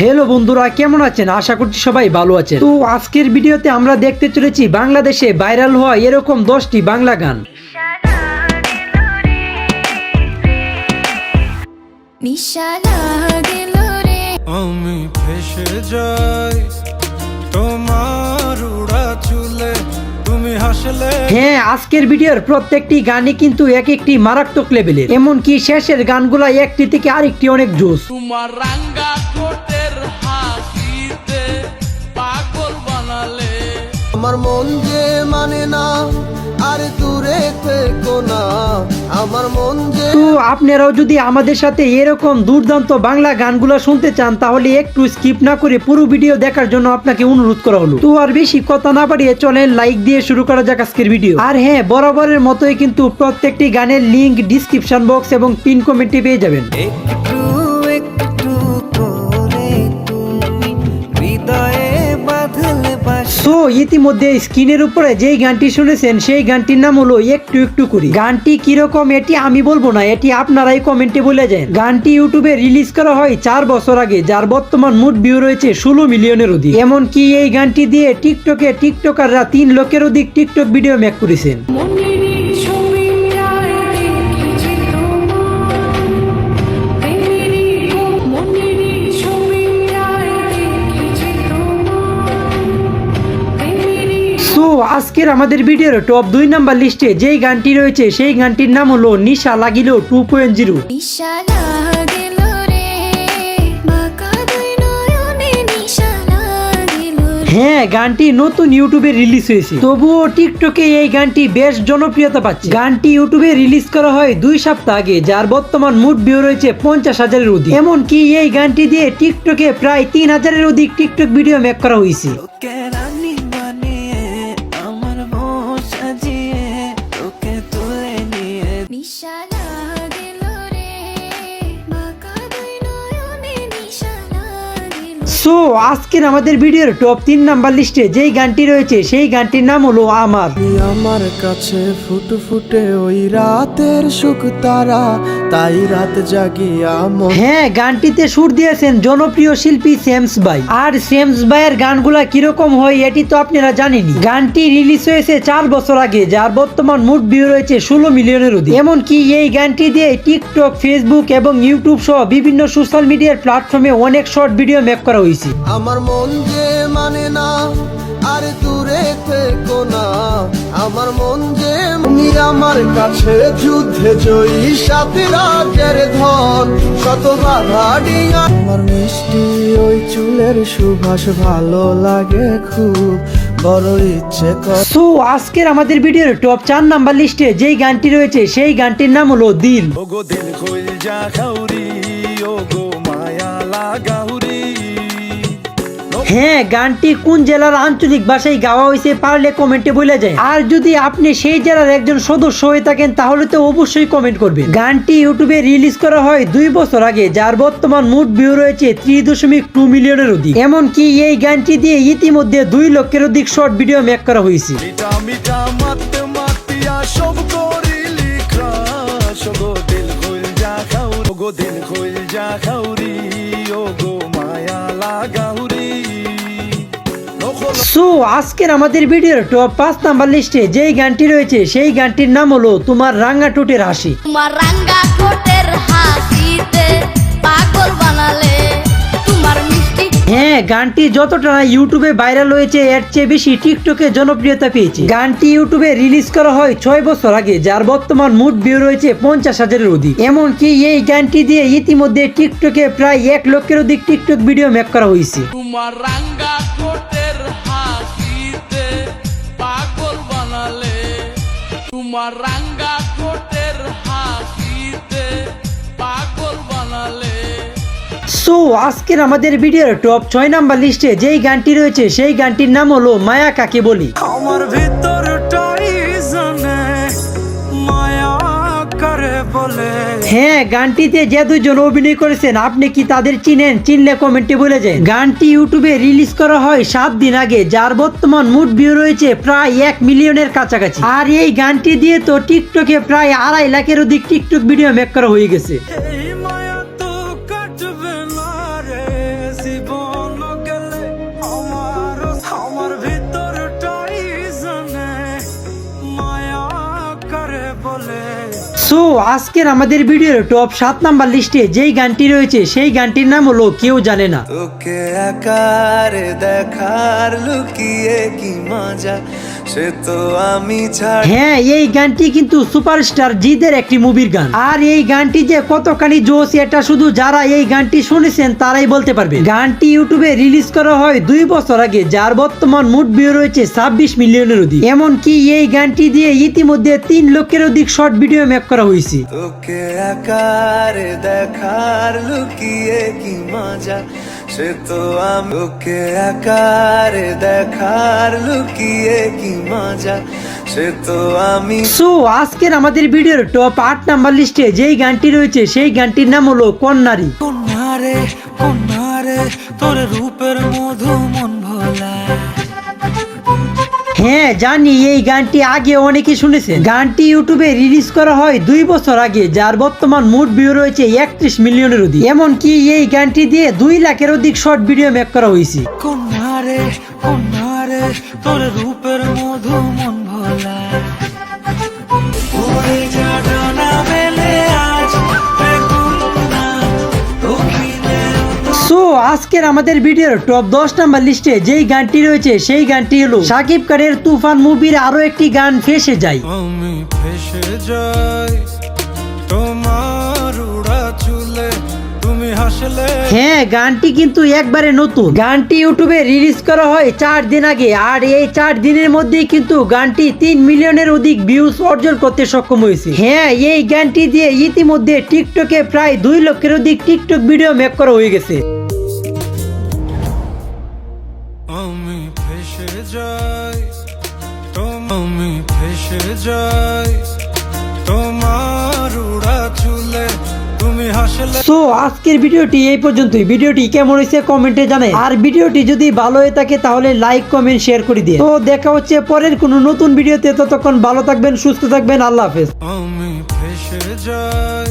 Hello বন্ধুরা, কেমন আছেন? আশা করছি সবাই ভালো আছেন। তো আজকের ভিডিওতে আমরা দেখতে চলেছি বাংলাদেশে ভাইরাল হওয়া এরকম দশটি বাংলা গান। নিশা হ্যাঁ আজকের ভিডিওর প্রত্যেকটি গানই কিন্তু এক একটি মারাত্মক লেভেলের এমনকি শেষের গানগুলা একটি থেকে আরেকটি অনেক জোস তোমার রাঙ্গা ঠোঁটের হাসিতে পাগল বানালে। আমার মন যে মানে না আর দূরে থেকো না। আমার মন যে তো আপনারাও যদি আমাদের সাথে এরকম দুর্দান্ত বাংলা গানগুলো শুনতে চান তাহলে একটু স্কিপ না করে পুরো ভিডিও দেখার জন্য আপনাকে অনুরোধ করা হলো। তো আর বেশি কথা না বাড়িয়ে চলেন লাইক দিয়ে শুরু করা যাক আজকের ভিডিও আর হ্যাঁ বরাবরের মতোই কিন্তু প্রত্যেকটি গানের লিংক ডিসক্রিপশন বক্স এবং পিন কমেন্টে পেয়ে যাবেন। সো, ইতিমধ্যে স্ক্রিনের উপরে যেই গানটি শুনেছেন, সেই গানটির নাম হলো একটু একটু করি। গানটি কীরকম, এটি আমি বলব না, এটি আপনারাই কমেন্টে বলে যায় গানটি ইউটিউবে রিলিজ করা হয় চার বছর আগে, যার বর্তমান মুড ভিউ রয়েছে ষোলো মিলিয়নের অধিক। এমনকি এই গানটি দিয়ে টিকটকে টিকটকাররা তিন লক্ষের অধিক টিকটক ভিডিও মেক করেছেন। আজকের আমাদের ভিডিওর টপ দুই নাম্বার লিস্টে যেই গানটি রয়েছে সেই গানটির নাম হলো নিশা লাগিল টু পয়েন্ট জিরো নিশা লাগিল রে বাঁকা দুই নয়নে নিশা লাগিল রে। হ্যাঁ গানটি নতুন ইউটিউবে রিলিজ হয়েছে। তবুও টিকটকে এই গানটি বেশ জনপ্রিয়তা পাচ্ছে। গানটি ইউটিউবে রিলিজ করা হয় দুই সপ্তাহ আগে যার বর্তমান মুড ভিউ রয়েছে পঞ্চাশ হাজারের অধিক। এমনকি এই গানটি দিয়ে টিকটকে প্রায় তিন হাজারের অধিক টিকটক ভিডিও মেক করা হয়েছে। সো আজকের আমাদের ভিডিওর টপ তিন নাম্বার লিস্টে যেই গানটি রয়েছে সেই গানটির নাম হলো আমার। আমার কাছে ফুট ফুটে ওই রাতের সুখ তারা তাই রাত জাগিয়া হ্যাঁ গানটিতে সুর দিয়েছেন জনপ্রিয় শিল্পী সেমস ভাই। আর সেমস ভাইয়ের গানগুলা কীরকম হয় এটি তো আপনারা জানেনই। গানটি রিলিজ হয়েছে চার বছর আগে যার বর্তমান মুড ভিউ রয়েছে ষোলো মিলিয়নের অধিক। এমনকি এই গানটি দিয়ে টিকটক ফেসবুক এবং ইউটিউব সহ বিভিন্ন সোশ্যাল মিডিয়ার প্ল্যাটফর্মে অনেক শর্ট ভিডিও মেক করা হয়েছে। আমার মন যে মানে না আর দূরে থেকো না। আমার মন যে তুমি আমার কাছে যুদ্ধে জয়ী সাথে রাজের ধন শত বাধা ডিঙা। আমার মিষ্টি ওই চুলের সুভাষ ভালো লাগে খুব বড় ইচ্ছে কর। সো আজকের আমাদের ভিডিওর টপ চার নাম্বার লিস্টে যেই গানটি রয়েছে সেই গানটির নাম হলো দিল। ও গো দিল খুল যা খাউরি। হ্যাঁ গানটি কোন জেলার আঞ্চলিক ভাষায় গাওয়া হয়েছে পারলে কমেন্টে বলে যায়। আর যদি আপনি সেই জেলার একজন সদস্য হয়ে থাকেন, তাহলে তো অবশ্যই কমেন্ট করবেন। গানটি ইউটিউবে রিলিজ করা হয় দুই বছর আগে, যার বর্তমান মুড ভিউ রয়েছে ত্রি দশমিক টু মিলিয়নের অধিক। এমনকি এই গানটি দিয়ে ইতিমধ্যে দুই লক্ষের অধিক শর্ট ভিডিও মেক করা হয়েছে। মিটা মিটা দিল খুল যা খাউরি ও গো মায়া সো আজকের আমাদের ভিডিওর টপ পাঁচ নাম্বার লিস্টে যেই গানটি রয়েছে সেই গানটির নাম হলো তোমার রাঙ্গা টুটের হাসি। তোমার রাঙ্গা ঠোঁটের হাসিতে পাগল বানালে তোমার মিষ্টি হ্যাঁ গানটি যতটা না ইউটিউবে ভাইরাল হয়েছে এর চেয়ে বেশি টিকটকে জনপ্রিয়তা পেয়েছে। গানটি ইউটিউবে রিলিজ করা হয় ছয় বছর আগে যার বর্তমান মুড ভিউ রয়েছে পঞ্চাশ হাজারের অধিক। এমনকি এই গানটি দিয়ে ইতিমধ্যে টিকটকে প্রায় এক লক্ষের অধিক টিকটক ভিডিও মেক করা হয়েছে। তোমার রাঙ্গা কোটের হাসিতে পাগল বানালে। সো আজকের আমাদের ভিডিওর টপ ছয় নাম্বার লিস্টে যেই গানটি রয়েছে সেই গানটির নাম হলো মায়া কাকে বলি? আমার ভিতরটাই জানে মায়া করে বলে? হ্যাঁ গানটিতে যে দুজন অভিনয় করেছেন, আপনি কি তাদের চিনেন? চিনলে কমেন্টে বলে যান। গানটি ইউটিউবে রিলিজ করা হয় সাত দিন আগে, যার বর্তমান মুড ভিউ রয়েছে প্রায় এক মিলিয়নের কাছাকাছি। আর এই গানটি দিয়ে তো টিকটকে প্রায় আড়াই লাখের অধিক টিকটক ভিডিও মেক করা হয়ে গেছে। সো, আজকের আমাদের ভিডিওর টপ সাত নাম্বার লিস্টে যেই গানটি রয়েছে, সেই গানটির নাম হলো কেউ জানে না। তোকে আকার দেখার লুকিয়ে কি মজা? সে তো আমি হ্যাঁ এই গানটি কিন্তু সুপারস্টার জিদের একটি মুভির গান। আর এই গানটি যে কতখানি জোশ এটা শুধু যারা এই গানটি শুনেছেন তারাই বলতে পারবে। গানটি ইউটিউবে রিলিজ করা হয় দুই বছর আগে যার বর্তমান মুড ভিউ রয়েছে ছাব্বিশ মিলিয়নের অধিক। এমনকি এই গানটি দিয়ে ইতিমধ্যে তিন লক্ষের অধিক শর্ট ভিডিও মেক করা হয়েছে। তোকে আকারে দেখার লুকিয়ে কি মজা। সে তো আমুকে আকার দেখার লুকিয়ে কি মজা। সে তো আমি সো আজকের আমাদের ভিডিওর টপ আট নাম্বার লিস্টে যেই গানটি রয়েছে সেই গানটির নাম হলো কন্যারি। কন্যারে কন্যারে তোর রূপের মধু মন ভোলা হ্যাঁ জানি, এই গানটি আগে অনেকে শুনেছে গানটি ইউটিউবে রিলিজ করা হয় দুই বছর আগে, যার বর্তমান মুড ভিউ রয়েছে একত্রিশ মিলিয়নের অধিক। এমনকি এই গানটি দিয়ে দুই লাখের অধিক শর্ট ভিডিও মেক করা হয়েছে। তোর রূপের মধু মন ভোলা আজকের আমাদের ভিডিওর টপ দশ নাম্বার লিস্টে যেই গানটি রয়েছে সেই গানটি হলো সাকিব খানের তুফান মুভির আরও একটি গান ফেসে যায়। আমি ফেসে যাই তোমার উড়া চুলে হ্যাঁ গানটি কিন্তু একবারে নতুন। গানটি ইউটিউবে রিলিজ করা হয় চার দিন আগে আর এই চার দিনের মধ্যেই কিন্তু গানটি তিন মিলিয়নের অধিক ভিউজ অর্জন করতে সক্ষম হয়েছে। হ্যাঁ এই গানটি দিয়ে ইতিমধ্যে টিকটকে প্রায় দুই লক্ষের অধিক টিকটক ভিডিও মেক করা হয়ে গেছে। আমি ফেসে যাই আমি ফেসে যাই তোমার উড়া চুলে সো আজকের ভিডিওটি এই পর্যন্তই। ভিডিওটি কেমন হয়েছে কমেন্টে জানাই। আর ভিডিওটি যদি ভালো হয়ে থাকে তাহলে লাইক কমেন্ট শেয়ার করে দিয়ে তো দেখা হচ্ছে পরের কোনো নতুন ভিডিওতে। ততক্ষণ ভালো থাকবেন সুস্থ থাকবেন। আল্লাহ হাফেজ। আমি ফেসে যাই